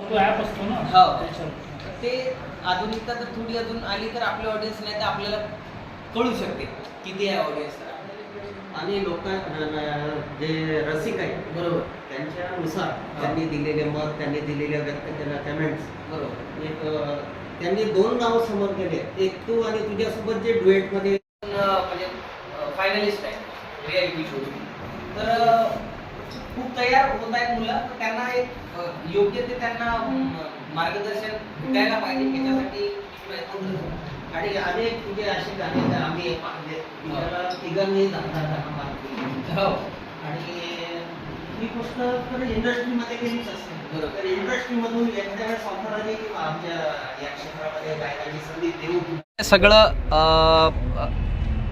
तो ॲप असतो ना? हो. त्याच्यावर. ते आधुनिकता जर थोडी अजून आली तर आपल्या ऑडियन्स नाही तर आपल्याला कळू शकते किती आहे. ऑडियन्स आणि लोक जे रसिक आहेत बरोबर त्यांच्यानुसार त्यांनी दिलेले मत त्यांनी दिलेल्या व्यक्त केलेल्या कमेंट्स बरोबर. एक त्यांनी दोन नावं समोर केले. एक तू आणि तुझ्यासोबत जे डुएटमध्ये पण, अं, म्हणजे फायनलिस्ट आहे रियालिटी शो तर खूप तयार होत आहेत मुलं. तर त्यांना एक योग्य ते त्यांना मार्गदर्शन द्यायला पाहिजे. त्याच्यासाठी प्रयत्न करतो. आणि अनेक तुझे असे गाणे तर आम्ही तिघांनी धंदा. हो. आणि ही गोष्ट तर इंडस्ट्रीमध्ये गेलीच असते. बरोबर. तर इंडस्ट्रीमधून एखाद्या वेळेस ऑफरने आमच्या या क्षेत्रामध्ये गायकाची संधी देऊ. सगळं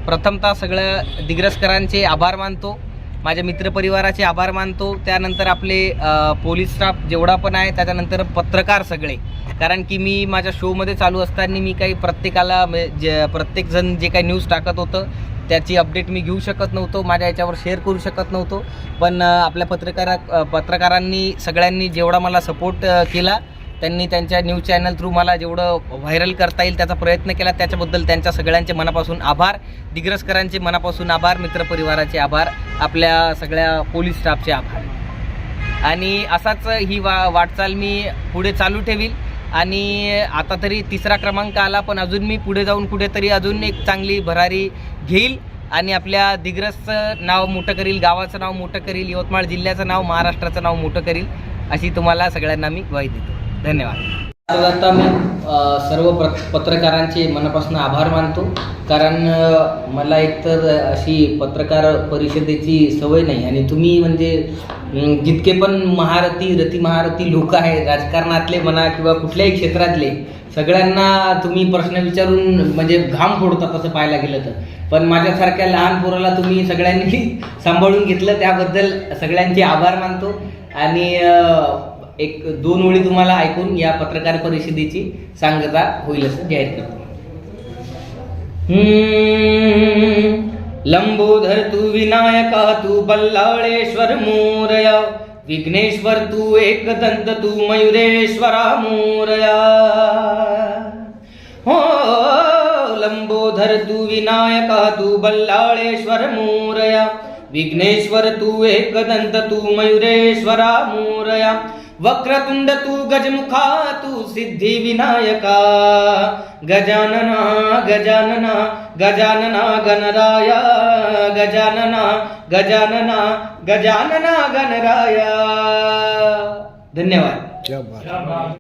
प्रथमतः सगळं दिग्रसकरांचे आभार मानतो. माझ्या मित्रपरिवाराचे आभार मानतो. त्यानंतर आपले पोलीस स्टाफ जेवढा पण आहे त्याच्यानंतर पत्रकार सगळे. कारण की मी माझ्या शोमध्ये चालू असताना मी काही प्रत्येकाला म्हणजे जे प्रत्येकजण जे काही न्यूज टाकत होतं त्याची अपडेट मी घेऊ शकत नव्हतो माझ्या याच्यावर शेअर करू शकत नव्हतो. पण आपल्या पत्रकारा पत्रकारांनी सगळ्यांनी जेवढा मला सपोर्ट केला त्यांनी त्यांच्या न्यूज चॅनल थ्रू मला जेवढं व्हायरल करता येईल त्याचा प्रयत्न केला. त्याच्याबद्दल त्यांच्या सगळ्यांचे मनापासून आभार. दिग्रसकरांचे मनापासून आभार. मित्रपरिवाराचे आभार. आपल्या सगळ्या पोलीस स्टाफचे आभार. आणि असाच ही वा वाटचाल मी पुढे चालू ठेवील. आणि आता तरी तिसरा क्रमांक आला पण अजून मी पुढे जाऊन कुठेतरी अजून एक चांगली भरारी घेईल. आणि आपल्या दिग्रसचं नाव मोठं करील गावाचं नाव मोठं करील यवतमाळ जिल्ह्याचं नाव महाराष्ट्राचं नाव मोठं करील अशी तुम्हाला सगळ्यांना मी ग्वाही देतो. धन्यवाद. आता मी सर्व प्र पत्रकारांचे मनापासून आभार मानतो. कारण मला एकतर अशी पत्रकार परिषदेची सवय नाही. आणि तुम्ही म्हणजे जितके पण महारथी रती महारथी लोक आहेत राजकारणातले म्हणा किंवा कुठल्याही क्षेत्रातले सगळ्यांना तुम्ही प्रश्न विचारून म्हणजे घाम फोडतात असं पाहायला गेलं तर. पण माझ्यासारख्या लहान पोराला तुम्ही सगळ्यांनी सांभाळून घेतलं त्याबद्दल सगळ्यांचे आभार मानतो. आणि एक दोन ओळी तुम्हाला ऐकून या पत्रकार परिषदेची सांगता होईल असं जाहीर करतो. लंबोधर तू विनायक तू बल्लाळेश्वर मोरया. विघ्नेश्वर तू एकदंत तू मयुरेश्वरा मोरया. हो लंबोधर तू विनायक तू बल्लाळेश्वर मोरया. विघ्नेश्वर तू एकदंत तू मयुरेश्वरा मोरया. वक्रतुंड तू गजमुखा तू सिद्धी विनायका। गजानना गजानना गजानना गणराया। गजानना गजानना गजानना गणराया। धन्यवाद।